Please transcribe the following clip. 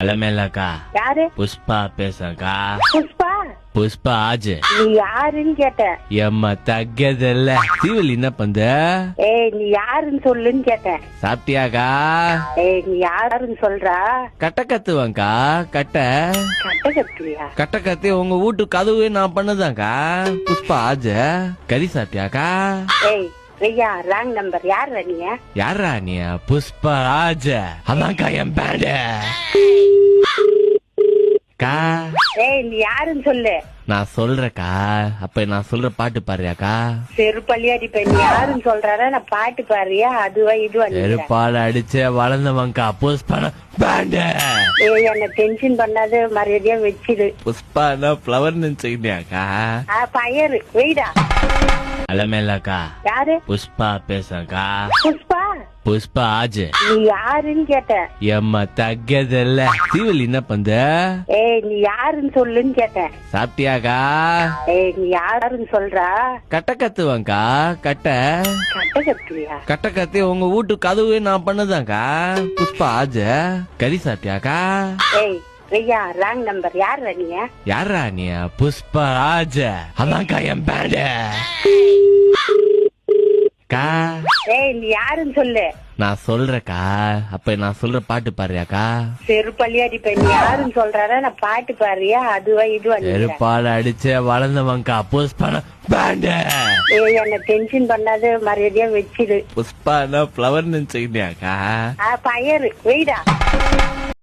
அலமேலாக்கா யாரு? புஷ்பா பேசக்கா புஷ்பா? புஷ்பா ஆஜ். நீ யாருன்னு கேட்டேன் எம்ம தగ్గதில்ல தீவல் என்ன பண்ற ஏய் நீ யாருன்னு சொல்லுன்னு கேட்டேன் சாப்பிட்டியாக்கா? ஏய் நீ யாருன்னு சொல்றா? கட்ட கத்துவாங்கக்கா கட்ட. கட்ட கத்துவியா? கட்ட கத்தி உங்க வீட்டு கதவு நான் பண்ணதாக்கா புஷ்பா ஆஜ். கறி சாப்பிட்டியாக்கா? ஏய் ஐயா ராங் நம்பர் யார் நீ யாரா நீ? புஷ்பா ஆஜ் அதான்க்கா என் பேடு கா ஏய் நீ யாருன்னு சொல்லு. நான் சொல்றேக்கா அப்ப நான் சொல்ற பாட்டு பாடுறியாக்கா? செருப்பள்ளி அடிப்பேன் நீ யாருன்னு சொல்றாரா நான் பாட்டு பாடுறியா? அதுவா இதுவா செருப்பால அடிச்ச வளர்ந்தவங்கக்கா புஷ்பா பேண்டு. ஏய் என்ன டென்ஷன் பண்ணாத மரியாதையா வச்சிடு புஷ்பானா ஃப்ளவர் நினைச்சுக்கிட்டியாக்கா? பயரு. வெயிடா. அலமேலாக்கா. யாரு? புஷ்பா பேசக்கா புஷ்பா? புஷ்பா ஆஜ். நீ யாருன்னு கேட்டேன் எம்ம தగ్గதில்ல தீவல் என்ன பண்ற ஏய் நீ யாருன்னு சொல்லுன்னு கேட்டேன் சாப்பிட்டியாக்கா? ஏய் நீ யாருன்னு சொல்றா? கட்ட கத்துவாங்கக்கா கட்ட. கட்ட கத்துவியா? கட்ட கத்தி உங்க வீட்டு கதவு நான் பண்ணதாக்கா புஷ்பா ஆஜ். கறி சாப்பிட்டியாக்கா? ஏய் ஐயா ராங் நம்பர் யார் நீ யாரா நீ? புஷ்பா ஆஜ் அதான்க்கா என் பேடு கா ஏய் நீ யாருன்னு சொல்லு. நான் சொல்றேக்கா அப்ப நான் சொல்ற பாட்டு பாடுறியாக்கா? செருப்பள்ளி அடிப்பேன் நீ யாருன்னு சொல்றாரா நான் பாட்டு பாடுறியா? அதுவா இதுவா செருப்பால அடிச்ச வளர்ந்தவங்கக்கா புஷ்பானா பேண்டு. ஏய் என்ன டென்ஷன் பண்ணாத மரியாதையா வச்சிடு புஷ்பானா ஃப்ளவர் நினைச்சுக்கிட்டியாக்கா? ஆ பயரு வெயிடா.